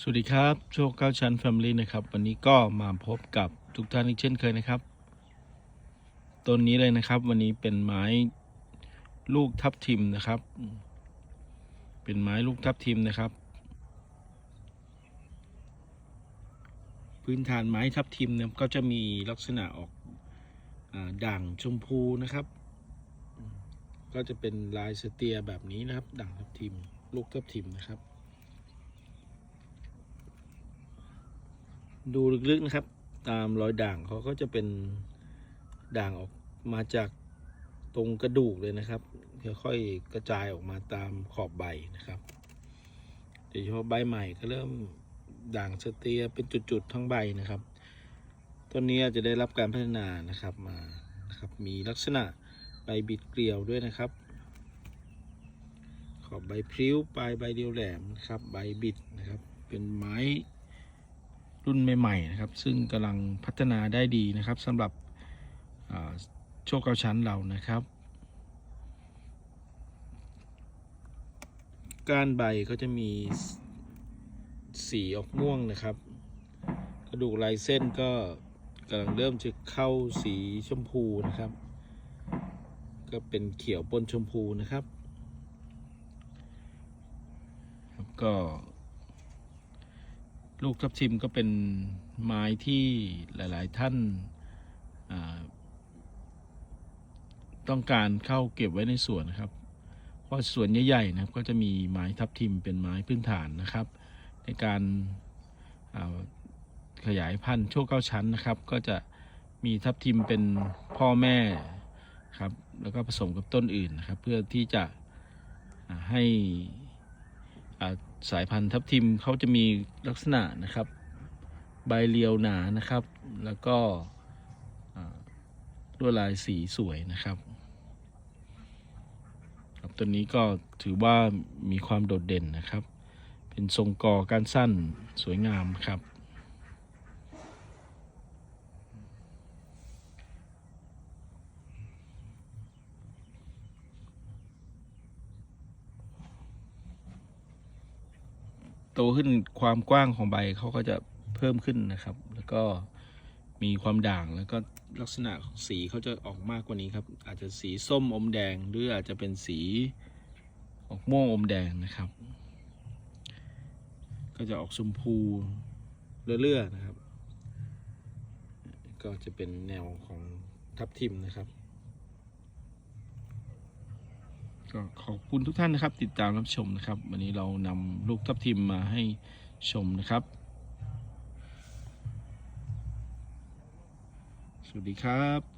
สวัสดีครับ โชคเก้าชั้นแฟมิลี่นะครับ วันนี้ก็มาพบกับทุกท่านอีกเช่นเคยนะครับ ต้นนี้เลยนะครับ วันนี้เป็นไม้ลูกทับทิมนะครับ เป็นไม้ลูกทับทิมนะครับ พื้นฐานไม้ทับทิมเนี่ยก็จะมีลักษณะออกอด่างชมพูนะครับ ก็จะเป็นลายสเตียแบบนี้นะครับ ด่างทับทิม ลูกทับทิมนะครับ ดูลึกๆนะครับ ตามรอยด่างเขาก็จะเป็นด่างออกมาจากตรงกระดูกเลยนะครับค่อยๆกระจายออกมาตามขอบใบนะครับโดยเฉพาะใบใหม่ก็เริ่มด่างสเตียเป็นจุดๆทั้งใบนะครับต้นนี้จจะได้รับการพัฒนานะครับมานะครับมีลักษณะใบบิดเกลียวด้วยนะครับ ขอบใบพริ้วปลายใบเดียวแหลมนะครับใบบิดนะครับเป็นไม้ รุ่นใหม่ๆนะครับ ซึ่งกำลังพัฒนาได้ดีนะครับสำหรับโชคเก้าชั้นเรานะครับ ก้านใบก็จะมีสีออกม่วงนะครับ กระดูกลายเส้นก็กำลังเริ่มจะเข้าสีชมพูนะครับ ก็เป็นเขียวปนชมพูนะครับแล้วก็ ลูกทับทิมก็เป็นไม้ที่หลาย ๆ ท่านาต้องการเข้าเก็บไว้ในสวนนะครับ เพราะสวนใหญ่ๆนะครับ ก็จะมีไม้ทับทิมเป็นไม้พื้นฐานนะครับ ในการาขยายพันธุ์โชคเก้าชั้นนะครับ ก็จะมีทับทิมเป็นพ่อแม่ครับ แล้วก็ผสมกับต้นอื่นนะครับ เพื่อที่จะให้อา สายพันธุ์ทับทิมเขาจะมีลักษณะนะครับ ใบเรียวหนานะครับ แล้วก็ลวดลายสีสวยนะครับครับตัวนี้ก็ถือว่ามีความโดดเด่นนะครับ เป็นทรงกอก้านสั้นสวยงามครับ โตขึ้นความกว้างของใบเขาก็จะเพิ่มขึ้นนะครับ แล้วก็มีความด่างแล้วก็ลักษณะของสีเขาจะออกมากกว่านี้ครับ อาจจะสีส้มอมแดง หรืออาจจะเป็นสีออกม่วงอมแดงนะครับ ก็จะออกชมพูเลื่อๆนะครับ ก็จะเป็นแนวของทับทิมนะครับ ก็ขอบคุณทุกท่านนะครับ ติดตามรับชมนะครับ วันนี้เรานำลูกทับทิมมาให้ชมนะครับ สวัสดีครับ